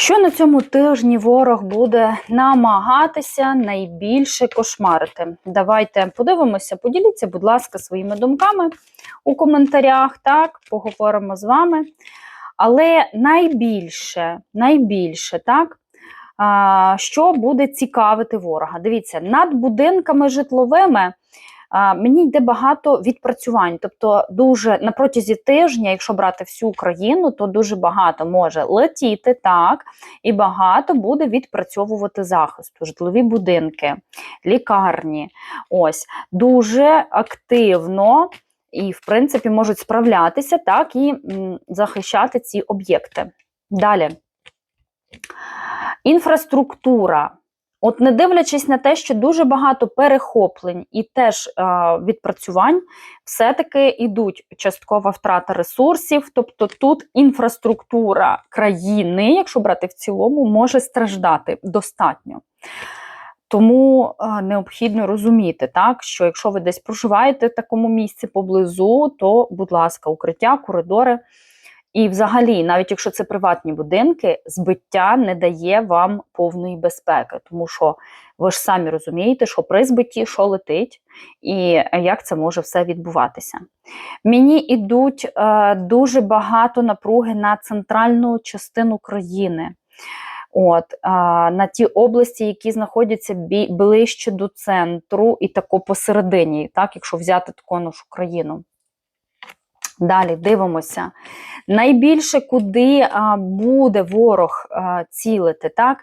Що на цьому тижні ворог буде намагатися найбільше кошмарити? Давайте подивимося, поділіться, будь ласка, своїми думками у коментарях. Так, поговоримо з вами. Але найбільше, найбільше, так, що буде цікавити ворога? Дивіться, над будинками житловими. Мені йде багато відпрацювань, тобто дуже на протязі тижня, якщо брати всю Україну, то дуже багато може летіти так, і багато буде відпрацьовувати захисту, житлові будинки, лікарні. Ось дуже активно і, в принципі, можуть справлятися так і захищати ці об'єкти. Далі. Інфраструктура. От, не дивлячись на те, що дуже багато перехоплень і теж е, відпрацювань, все-таки йдуть часткова втрата ресурсів. Тобто тут інфраструктура країни, якщо брати в цілому, може страждати достатньо. Тому е, необхідно розуміти, так, що якщо ви десь проживаєте в такому місці поблизу, то, будь ласка, укриття, коридори. І, взагалі, навіть якщо це приватні будинки, збиття не дає вам повної безпеки, тому що ви ж самі розумієте, що при збитті що летить, і як це може все відбуватися. Мені йдуть е, дуже багато напруги на центральну частину країни. От, е, на ті області, які знаходяться ближче до центру, і тако посередині, так, якщо взяти таку нашу країну. Далі дивимося. Найбільше куди буде ворог цілити, так?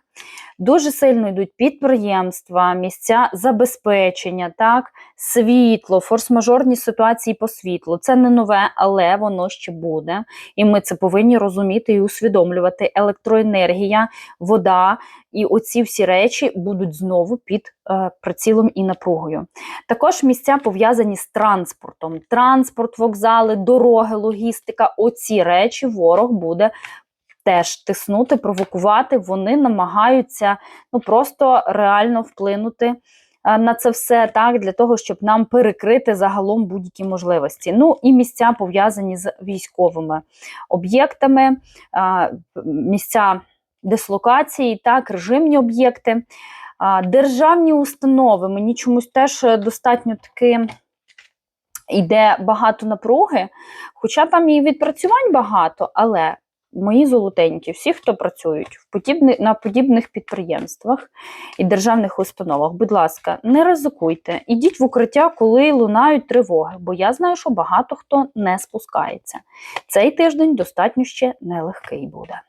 Дуже сильно йдуть підприємства, місця забезпечення, так, світло, форс-мажорні ситуації по світлу. Це не нове, але воно ще буде. І ми це повинні розуміти і усвідомлювати. Електроенергія, вода і оці всі речі будуть знову під е, прицілом і напругою. Також місця пов'язані з транспортом. Транспорт, вокзали, дороги, логістика. Оці речі ворог буде теж тиснути, провокувати. Вони намагаються ну просто реально вплинути. е, На це все так для того, щоб нам перекрити загалом будь-які можливості. Ну і місця пов'язані з військовими об'єктами, а, місця дислокації, так, режимні об'єкти, державні установи. Мені чомусь теж е, достатньо таки йде багато напруги, хоча там і відпрацювань багато, але мої золотенькі, всі, хто працюють в подібни, на подібних підприємствах і державних установах, будь ласка, не ризикуйте, ідіть в укриття, коли лунають тривоги, бо я знаю, що багато хто не спускається. Цей тиждень достатньо ще нелегкий буде.